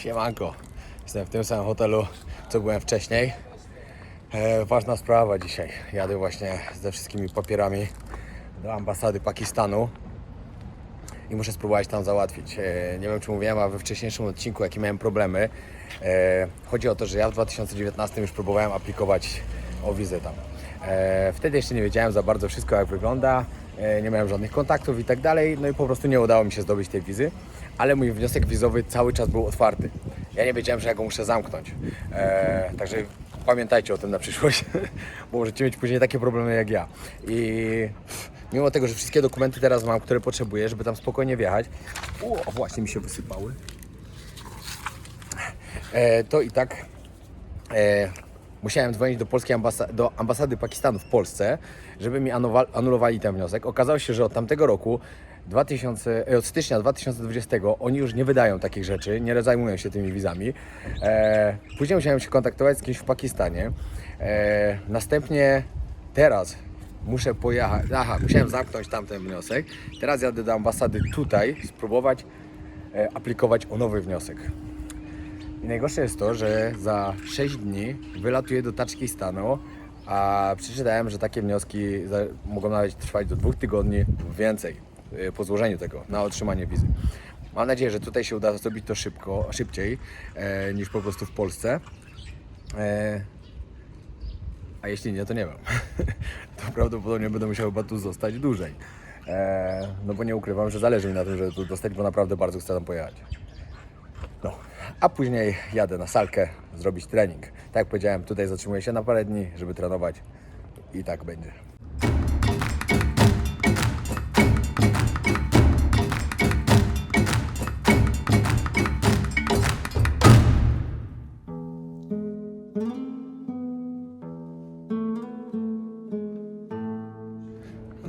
Siemanko. Jestem w tym samym hotelu, co byłem wcześniej. E, ważna sprawa dzisiaj. Jadę właśnie ze wszystkimi papierami do ambasady Pakistanu i muszę spróbować tam załatwić. E, nie wiem, czy mówiłem, a we wcześniejszym odcinku, jakie miałem problemy. E, chodzi o to, że ja w 2019 już próbowałem aplikować o wizę tam. E, wtedy jeszcze nie wiedziałem za bardzo wszystko, jak wygląda. E, nie miałem żadnych kontaktów i tak dalej. No i po prostu nie udało mi się zdobyć tej wizy. Ale mój wniosek wizowy cały czas był otwarty. Ja nie wiedziałem, że ja go muszę zamknąć. E, także pamiętajcie o tym na przyszłość, bo możecie mieć później takie problemy jak ja. I mimo tego, że wszystkie dokumenty teraz mam, które potrzebuję, żeby tam spokojnie wjechać, o, właśnie mi się wysypały, e, to i tak e, musiałem dzwonić do polskiej do ambasady Pakistanu w Polsce, żeby mi anulowali ten wniosek. Okazało się, że od tamtego roku 2000, e, od stycznia 2020 oni już nie wydają takich rzeczy, nie zajmują się tymi wizami. E, później musiałem się kontaktować z kimś w Pakistanie. E, następnie teraz muszę pojechać. Aha, musiałem zamknąć tamten wniosek. Teraz jadę do ambasady tutaj spróbować e, aplikować o nowy wniosek. I najgorsze jest to, że za 6 dni wylatuję do Tadżykistanu, a przeczytałem, że takie wnioski mogą nawet trwać do dwóch tygodni więcej po złożeniu tego na otrzymanie wizy. Mam nadzieję, że tutaj się uda zrobić to szybko, szybciej e, niż po prostu w Polsce. E, a jeśli nie, to nie wiem. to prawdopodobnie będę musiał chyba tu zostać dłużej. E, no bo nie ukrywam, że zależy mi na tym, żeby tu zostać, bo naprawdę bardzo chcę tam pojechać. No, a później jadę na salkę zrobić trening. Tak jak powiedziałem, tutaj zatrzymuję się na parę dni, żeby trenować i tak będzie.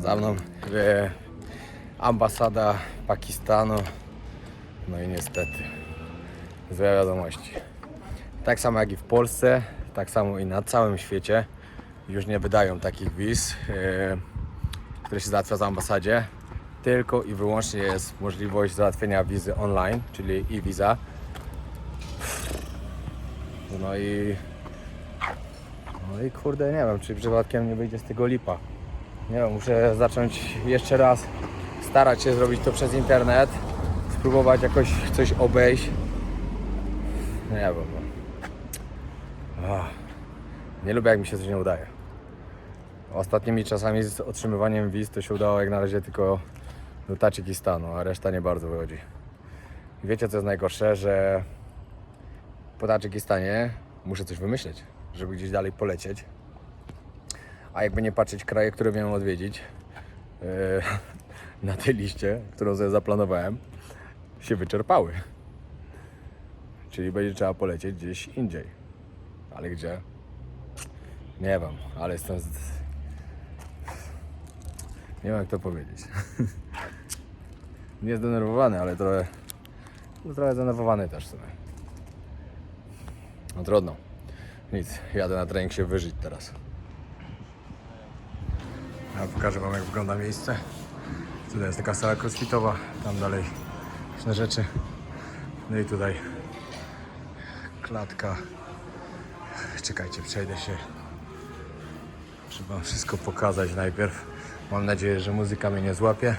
Za mną ambasada Pakistanu. No i niestety, złe wiadomości. Tak samo jak i w Polsce, tak samo i na całym świecie już nie wydają takich wiz, e, które się załatwia w ambasadzie. Tylko i wyłącznie jest możliwość załatwienia wizy online, czyli e-visa. No i... No i kurde, nie wiem, czy przypadkiem nie wyjdzie z tego lipa. Nie wiem, muszę zacząć jeszcze raz starać się zrobić to przez internet spróbować jakoś coś obejść. Nie wiem. Ach, Nie lubię jak mi się coś nie udaje. Ostatnimi czasami z otrzymywaniem wiz to się udało jak na razie tylko do Tadżykistanu, a reszta nie bardzo wychodzi. I wiecie co jest najgorsze, że po Tadżykistanie muszę coś wymyśleć, żeby gdzieś dalej polecieć. A jakby nie patrzeć kraje, które miałem odwiedzić yy, na tej liście, którą sobie zaplanowałem, się wyczerpały. Czyli będzie trzeba polecieć gdzieś indziej. Ale gdzie? Nie wiem, ale jestem. Z... Nie wiem jak to powiedzieć. Nie zdenerwowany, ale trochę. no, Trochę zdenerwowany też w sumie. No trudno. Nic, jadę na trening się wyżyć teraz. Ja pokażę Wam jak wygląda miejsce. Tutaj jest taka sala crossfitowa, tam dalej różne rzeczy. No i tutaj klatka. Czekajcie, przejdę się. Trzeba wszystko pokazać najpierw. Mam nadzieję, że muzyka mnie nie złapie.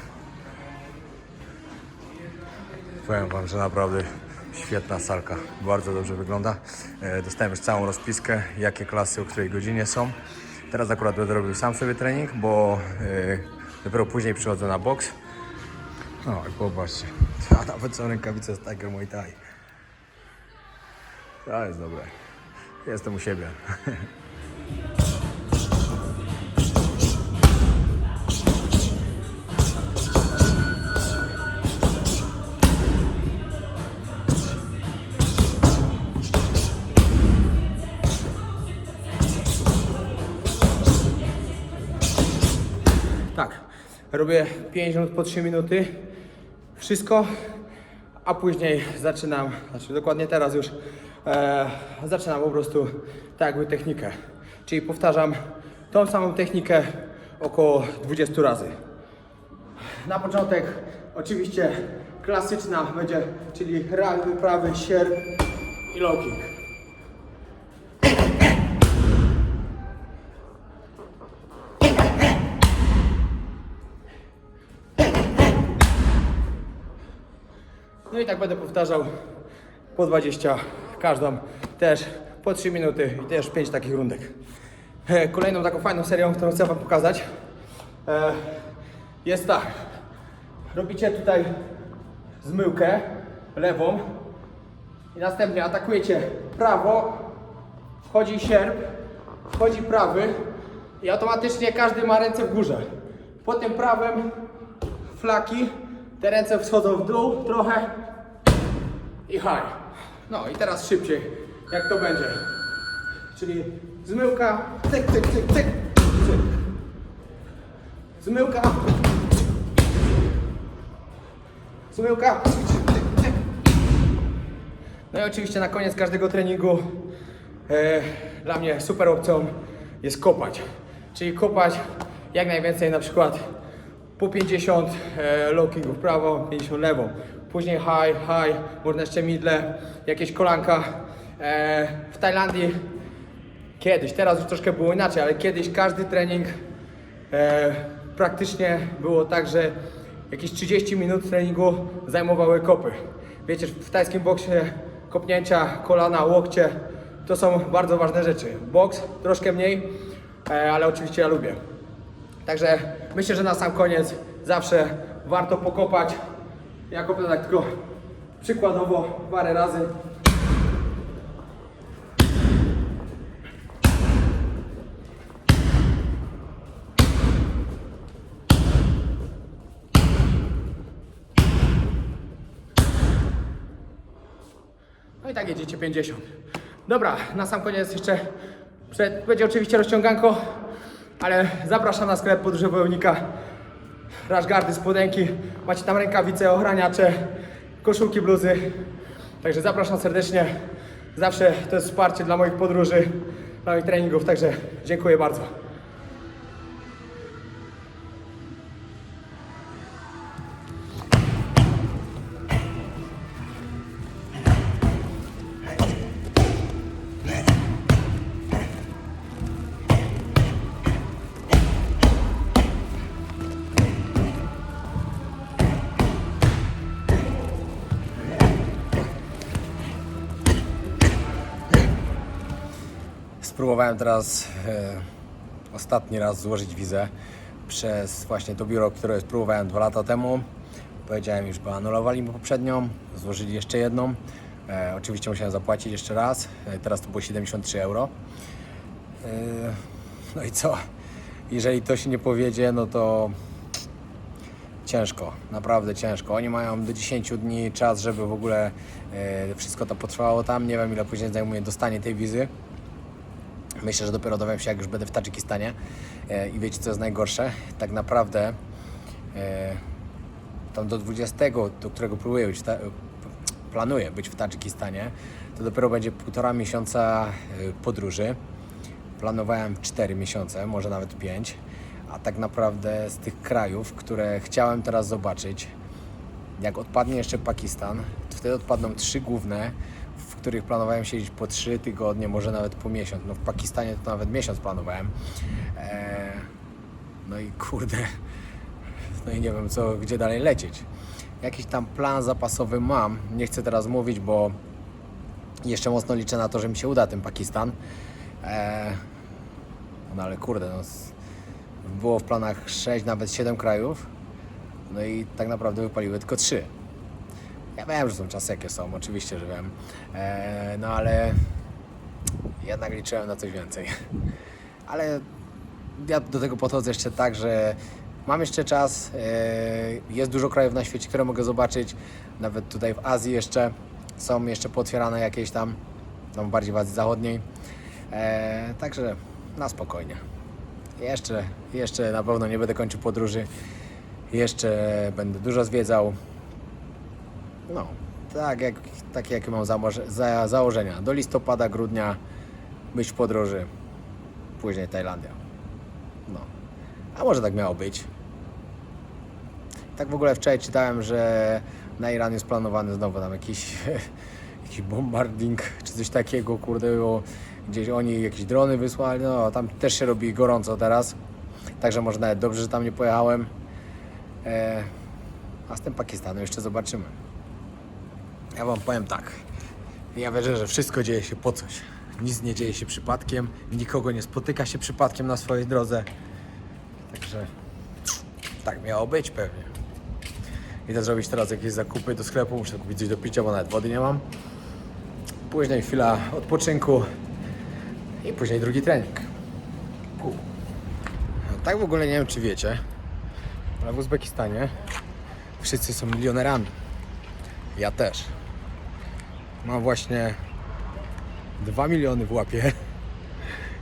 Powiem Wam, że naprawdę świetna salka. Bardzo dobrze wygląda. E, Dostałem już całą rozpiskę, jakie klasy, o której godzinie są. Teraz akurat będę robił sam sobie trening, bo e, dopiero później przychodzę na boks. No i popatrzcie. A nawet są rękawice z Tiger Muay Thai. To jest dobre. Jestem u siebie. robię 5 minut po 3 minuty. Wszystko, a później zaczynam, znaczy dokładnie teraz już, e, zaczynam po prostu tak jakby technikę. Czyli powtarzam tą samą technikę około 20 razy. Na początek oczywiście klasyczna będzie, czyli rak, wyprawy, sierp i low kick. I tak będę powtarzał po 20 każdą, też po 3 minuty i też 5 takich rundek. E, Kolejną taką fajną serią, którą chcę Wam pokazać e, jest tak. Robicie tutaj zmyłkę lewą i następnie atakujecie prawo, wchodzi sierp, wchodzi prawy i automatycznie każdy ma ręce w górze. Po tym prawym flaki, te ręce wschodzą w dół trochę i high. No i teraz szybciej, jak to będzie. Czyli zmyłka, cyk, cyk, cyk, cyk, cyk. Zmyłka. Zmyłka. No i oczywiście na koniec każdego treningu e, dla mnie super opcją jest kopać. Czyli kopać jak najwięcej na przykład po 50 e, low kicków prawą, 50 lewą. Później high, high, jeszcze midle, jakieś kolanka. E, w Tajlandii kiedyś, teraz już troszkę było inaczej, ale kiedyś każdy trening e, praktycznie było tak, że jakieś 30 minut treningu zajmowały kopy. Wiecie, w tajskim boksie kopnięcia, kolana, łokcie to są bardzo ważne rzeczy. Boks troszkę mniej, e, ale oczywiście ja lubię. Także myślę, że na sam koniec zawsze warto pokopać. Ja kopię tak tylko przykładowo parę razy. No i tak jedziecie 50. Dobra, na sam koniec jeszcze przed, będzie oczywiście rozciąganko, ale zapraszam na sklep Podróże Wojownika. Rashgardy, spodenki, macie tam rękawice, ochraniacze, koszulki, bluzy. Także zapraszam serdecznie. Zawsze to jest wsparcie dla moich podróży, dla moich treningów, także dziękuję bardzo. Spróbowałem teraz e, ostatni raz złożyć wizę przez właśnie to biuro, które spróbowałem dwa lata temu. Powiedziałem już, bo anulowali mi poprzednią, złożyli jeszcze jedną. E, oczywiście musiałem zapłacić jeszcze raz, e, teraz to było 73 euro. E, no i co? Jeżeli to się nie powiedzie, no to ciężko, naprawdę ciężko. Oni mają do 10 dni czas, żeby w ogóle e, wszystko to potrwało tam. Nie wiem ile później zajmuje dostanie tej wizy. Myślę, że dopiero dowiem się, jak już będę w Tadżykistanie. E, I wiecie, co jest najgorsze? Tak naprawdę e, tam do 20, do którego próbuję być, planuję być w Tadżykistanie, to dopiero będzie półtora miesiąca e, podróży. Planowałem 4 miesiące, może nawet 5. A tak naprawdę z tych krajów, które chciałem teraz zobaczyć, jak odpadnie jeszcze Pakistan, to wtedy odpadną trzy główne, których planowałem siedzieć po trzy tygodnie, może nawet po miesiąc. No w Pakistanie to nawet miesiąc planowałem. Eee, no i kurde, no i nie wiem co, gdzie dalej lecieć. Jakiś tam plan zapasowy mam, nie chcę teraz mówić, bo jeszcze mocno liczę na to, że mi się uda ten Pakistan. Eee, no ale kurde, no, było w planach 6, nawet 7 krajów. No i tak naprawdę wypaliły tylko 3. Ja wiem, że są czasy jakie są, oczywiście, że wiem. Eee, no ale jednak liczyłem na coś więcej. Ale ja do tego podchodzę jeszcze tak, że mam jeszcze czas. eee, jest dużo krajów na świecie, które mogę zobaczyć. Nawet tutaj w Azji jeszcze są jeszcze pootwierane jakieś tam, tam bardziej w Azji Zachodniej. Eee, także na spokojnie. Jeszcze, jeszcze na pewno nie będę kończył podróży. Jeszcze będę dużo zwiedzał. No, tak jak, takie jakie mam za, założenia. Do listopada, grudnia być w podróży. Później Tajlandia. No. A może tak miało być. Tak w ogóle wczoraj czytałem, że Na Iran jest planowany znowu tam jakiś, jakiś bombarding czy coś takiego, kurde, gdzieś oni jakieś drony wysłali, no tam też się robi gorąco teraz. Także może nawet dobrze, że tam nie pojechałem. E, a z tym Pakistanu jeszcze zobaczymy. Ja Wam powiem tak. Ja wierzę, że wszystko dzieje się po coś. Nic nie dzieje się przypadkiem, nikogo nie spotyka się przypadkiem na swojej drodze. Także tak miało być pewnie. Idę zrobić teraz jakieś zakupy do sklepu, muszę kupić coś do picia, bo nawet wody nie mam. Później chwila odpoczynku i później drugi trening. No, tak w ogóle nie wiem, czy wiecie, ale w Uzbekistanie wszyscy są milionerami. Ja też. Mam właśnie 2 miliony w łapie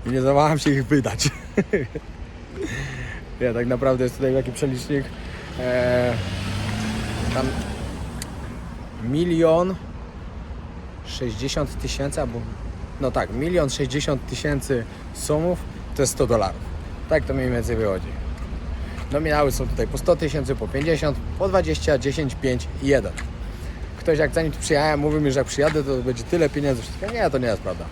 i nie zawaham się ich wydać. ja tak naprawdę jest tutaj taki przelicznik. E, tam milion 60 tysięcy, albo no tak, milion 60 tysięcy sumów to jest 100 dolarów. Tak to mniej więcej wychodzi. Nominały są tutaj po 100 tysięcy, po 50, po 20, 10, 5 i 1. Ktoś jak zanim przyjechałem, mówił mi, że jak przyjadę, to będzie tyle pieniędzy. Nie, to nie jest prawda.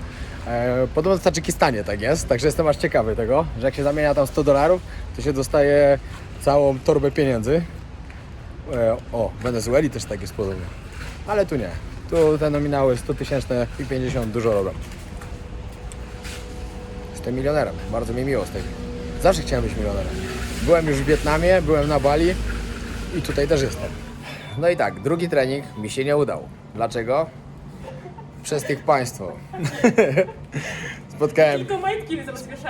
E, podobno w Tadżykistanie tak jest, także jestem aż ciekawy tego, że jak się zamienia tam 100 dolarów, to się dostaje całą torbę pieniędzy. E, o, w Wenezueli też tak jest podobnie. Ale tu nie. Tu te nominały 100 tysięczne i 50 dużo robią. Jestem milionerem. Bardzo mi miło z tego. Zawsze chciałem być milionerem. Byłem już w Wietnamie, byłem na Bali i tutaj też jestem. No i tak, drugi trening mi się nie udał. Dlaczego? Przez tych państwo. Spotkałem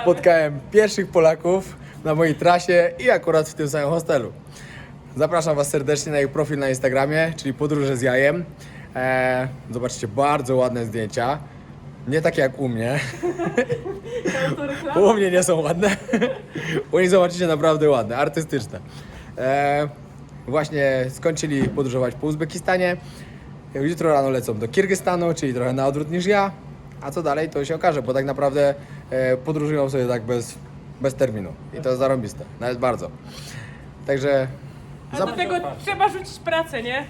spotkałem pierwszych Polaków na mojej trasie i akurat w tym samym hostelu. Zapraszam Was serdecznie na ich profil na Instagramie, czyli Podróże z Jajem. Eee, zobaczcie, bardzo ładne zdjęcia. Nie takie jak u mnie. U mnie nie są ładne. U nich zobaczycie naprawdę ładne, artystyczne. Eee, właśnie skończyli podróżować po Uzbekistanie. Jutro rano lecą do Kirgistanu, czyli trochę na odwrót niż ja. A co dalej, to się okaże, bo tak naprawdę e, podróżują sobie tak bez, bez terminu. I to jest zarąbiste, nawet bardzo. Także A do tego trzeba rzucić pracę, nie?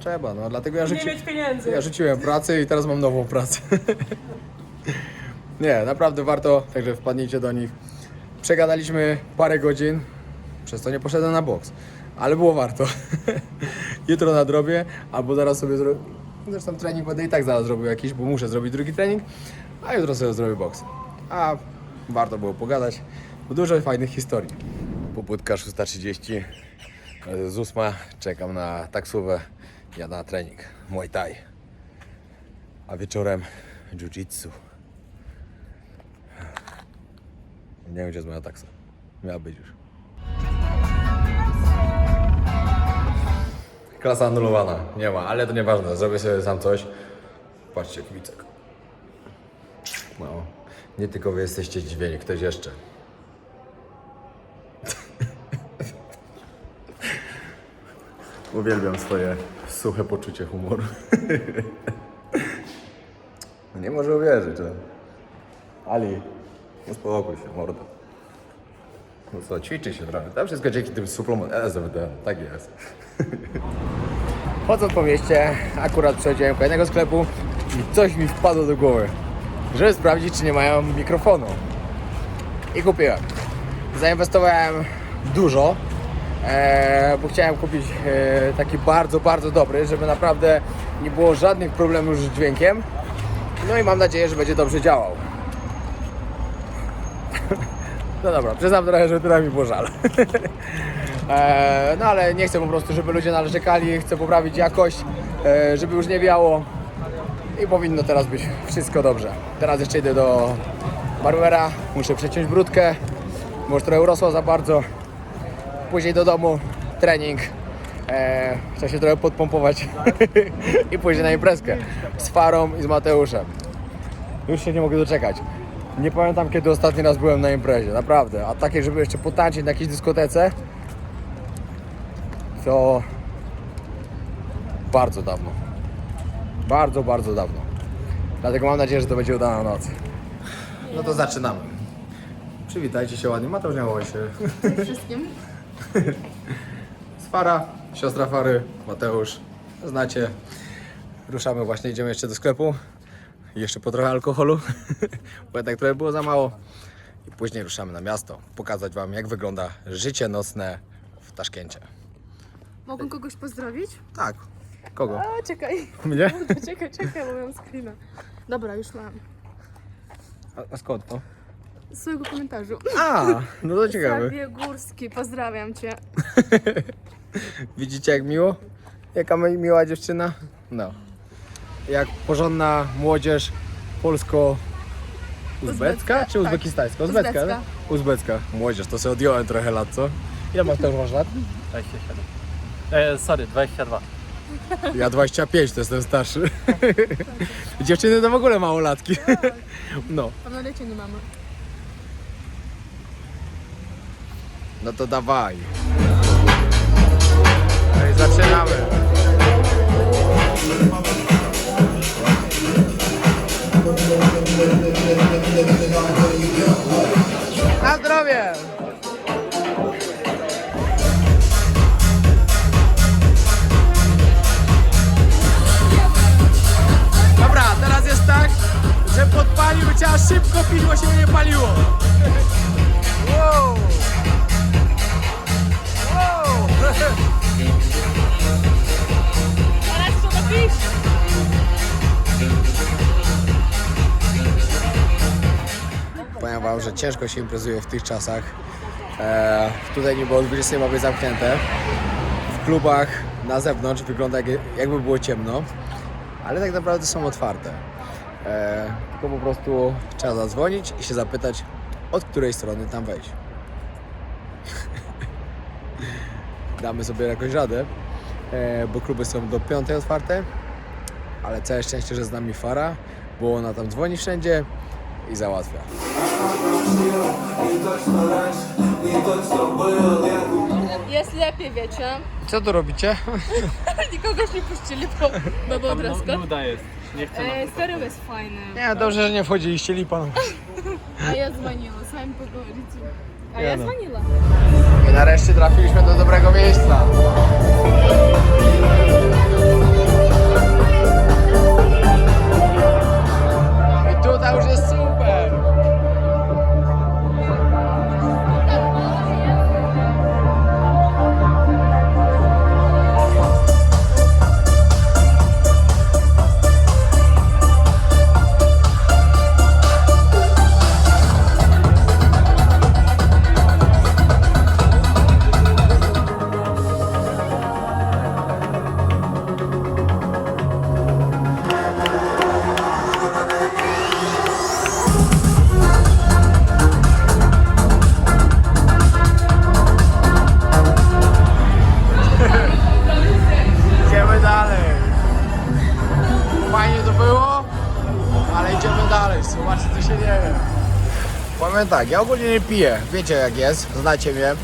trzeba, no dlatego ja Nie rzuci... mieć pieniędzy. ja rzuciłem pracę i teraz mam nową pracę. Nie, naprawdę warto, także wpadnijcie do nich. Przegadaliśmy parę godzin, przez to nie poszedłem na boks, ale było warto. Jutro nadrobię, albo zaraz sobie zrobię. Zresztą trening będę i tak zaraz zrobił jakiś, bo muszę zrobić drugi trening, a jutro sobie zrobię boks. A warto było pogadać, bo dużo fajnych historii. Popłytka 6.30, z 8 czekam na taksówę, jadę na trening Muay Thai, a wieczorem Jiu-Jitsu. Nie wiem, gdzie jest moja taksa. Miała być już. Klasa anulowana. Nie ma, ale to nieważne. Zrobię sobie sam coś. Patrzcie, kwicek. No. Nie tylko wy jesteście zdziwieni, ktoś jeszcze. Uwielbiam swoje suche poczucie humoru. Nie może uwierzyć, że... Ali, uspokój się, mordo. No co, ćwiczy się trochę. To wszystko dzięki tym suplementom SWD. Tak jest. Chodząc po mieście, akurat przechodziłem kolejnego sklepu i coś mi wpadło do głowy, żeby sprawdzić, czy nie mają mikrofonu. I kupiłem. Zainwestowałem dużo, e, bo chciałem kupić e, taki bardzo, bardzo dobry, żeby naprawdę nie było żadnych problemów z dźwiękiem. No i mam nadzieję, że będzie dobrze działał. No dobra, przyznam trochę, że trochę mi było żal. E, no ale nie chcę po prostu, żeby ludzie narzekali, chcę poprawić jakość, e, żeby już nie wiało i powinno teraz być wszystko dobrze. Teraz jeszcze idę do barbera, muszę przeciąć brudkę, bo już trochę urosła za bardzo. Później do domu, trening, e, chcę się trochę podpompować i później na imprezkę z Farą i z Mateuszem. Już się nie mogę doczekać. Nie pamiętam kiedy ostatni raz byłem na imprezie, naprawdę. A takie, żeby jeszcze potańczyć na jakiejś dyskotece, to bardzo dawno. Bardzo, bardzo dawno. Dlatego mam nadzieję, że to będzie udana noc. No to zaczynamy. Przywitajcie się ładnie. Mateusz miało się. wszystkim. Sfara, siostra Fary, Mateusz. znacie. Ruszamy właśnie, idziemy jeszcze do sklepu. Jeszcze po trochę alkoholu, bo jednak trochę było za mało. I później ruszamy na miasto, pokazać Wam jak wygląda życie nocne w Taszkencie. Mogę kogoś pozdrowić? Tak. Kogo? A, czekaj. Mnie? Czekaj, czekaj, bo mam screena. Dobra, już mam. A, a skąd to? Z swojego komentarzu. A, no to ciekawe. Sabie Górski, pozdrawiam cię. Widzicie jak miło? Jaka mi- miła dziewczyna? No. Jak porządna młodzież polsko... Uzbecka czy tak. uzbekistańska? Uzbecka. Uzbecka. no? Uzbecka. Młodzież, to sobie odjąłem trochę lat, co? Ile masz też masz lat? 27. E, sorry, 22. Ja 25, to jestem starszy. Dziewczyny to w ogóle małolatki. No. Pełnolecie nie mamy. No to dawaj. No i zaczynamy. Na zdrowie! Dobra, teraz jest tak, że podpalił, trzeba szybko pić, bo się nie paliło. Wow! Że ciężko się imprezuje w tych czasach. E, tutaj nie było 20 ma być zamknięte. W klubach na zewnątrz wygląda jak, jakby było ciemno, ale tak naprawdę są otwarte. E, tylko po prostu trzeba zadzwonić i się zapytać, od której strony tam wejść. Damy sobie jakoś radę, e, bo kluby są do piątej otwarte, ale całe szczęście, że z nami Fara, bo ona tam dzwoni wszędzie i załatwia. Jest lepiej, wiecie. Co tu robicie? Nikogoś nie puścili, bo, bo był. Nuda jest. Nie chcę jest fajny. Nie, dobrze, że nie wchodziliście lipaną. A ja dzwoniła, z wami pogodzicie. A ja Jadę. No. dzwoniła. I nareszcie trafiliśmy do dobrego miejsca. I tutaj już jest super. Powiem tak, ja ogólnie nie piję, wiecie jak jest, znacie mnie,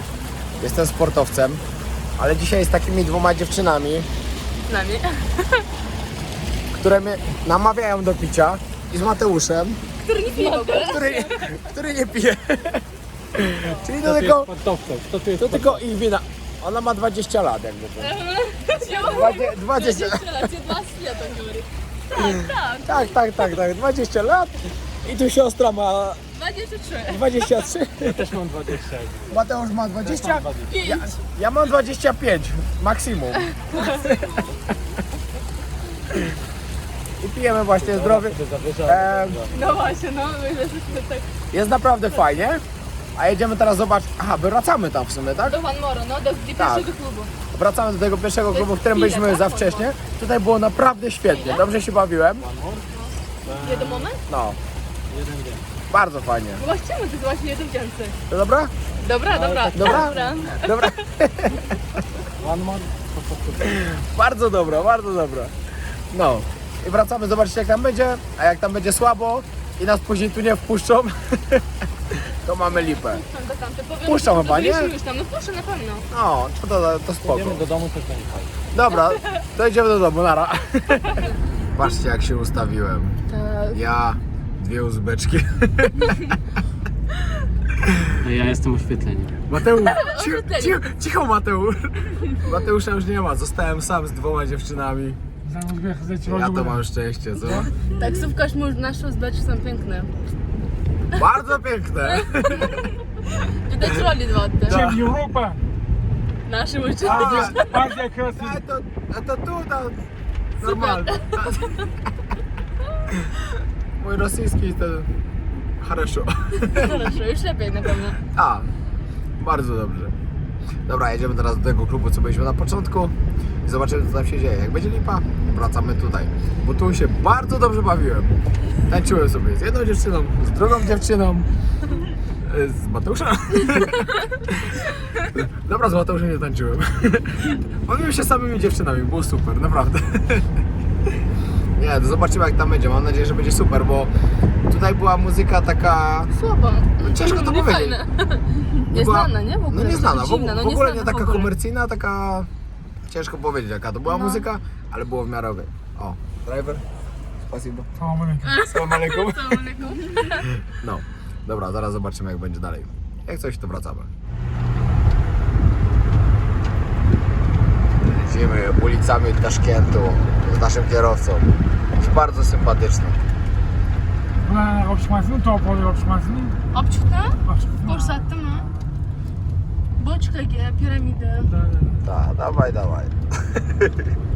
jestem sportowcem, ale dzisiaj z takimi dwoma dziewczynami, Na mnie. które mnie namawiają do picia i z Mateuszem, Który nie pije który, który nie pije. Czyli to tylko, Sportowcem, to to tylko ich wina. Ona ma 20 lat jakby. to. 20, 20, lat, Tak, tak, tak, tak. tak, tak. 20 lat i tu siostra ma 23. 23, Ja też mam 20. Mateusz ma 20, 5. ja, ja mam 25 maksimum. I pijemy właśnie zdrowy. Em, No właśnie, no, my jesteśmy tak. jest naprawdę fajnie. A jedziemy teraz zobaczyć. Aha, wracamy tam w sumie, tak? Do One More, no, do, do Tak. pierwszego klubu. Wracamy do tego pierwszego klubu, w którym chwilę, byliśmy tak? za wcześnie. Tutaj było naprawdę świetnie, dobrze się bawiłem. Jeden moment? No. Bardzo fajnie. Właściwie to jest właśnie jeden więcej. To dobra? Dobra, dobra. Dobra? Dobra. One more? Bardzo dobra, bardzo dobra. No. I wracamy zobaczyć jak tam będzie, a jak tam będzie słabo i nas później tu nie wpuszczą, to mamy lipę. Tam do tamte powiem. Puszczą no, chyba, to nie? Już tam, no puszczę na pewno. No, to, to, to spoko. Idziemy do domu, też będzie fajnie. Dobra, to idziemy do domu, nara. Patrzcie jak się ustawiłem. Tak. Ja, dwie uzbeczki. A ja jestem oświetleniem. Mateusz, cicho, cicho, cicho Mateusz. Mateusza już nie ma, zostałem sam z dwoma dziewczynami. Ja to mam szczęście, co? Taksówkarz mąż nasz zdać są piękne. Bardzo piękne. Widać roli dwa te. Tak. Європа, Nasze uczy. Азія красива. A to, a to tu, to normalnie. Mój rosyjski to хорошо. Хорошо, już lepiej na pewno. A, bardzo dobrze. Dobra, jedziemy teraz do tego klubu, co byliśmy na początku i zobaczymy, co tam się dzieje. Jak będzie lipa, wracamy tutaj, bo tu się bardzo dobrze bawiłem. Tańczyłem sobie z jedną dziewczyną, z drugą dziewczyną, e, z Mateuszem. Dobra, z Mateuszem nie tańczyłem. Bawiłem się samymi dziewczynami, było super, naprawdę. Nie, to zobaczymy jak tam będzie. Mam nadzieję, że będzie super, bo tutaj była muzyka taka Słabo. No ciężko to nie powiedzieć. fajne. była- Nieznana, nie? W ogóle. No nieznana, w, Dziwna, no w ogóle nie taka ogóle. komercyjna, taka ciężko powiedzieć jaka to była No. muzyka, ale było w miarę okej. O, driver. Spasibo. Salam alaikum. No, dobra, zaraz zobaczymy jak będzie dalej. Jak coś to wracamy. Jedziemy ulicami Taszkentu z naszym kierowcą. Już bardzo sympatyczny. Ulan kapışmasını top oluyor kapışmasını. Apçuk'ta? Kapışmasını. Borsattı mı? Boçka piramidi. Da, da. Da, dawaj, dawaj.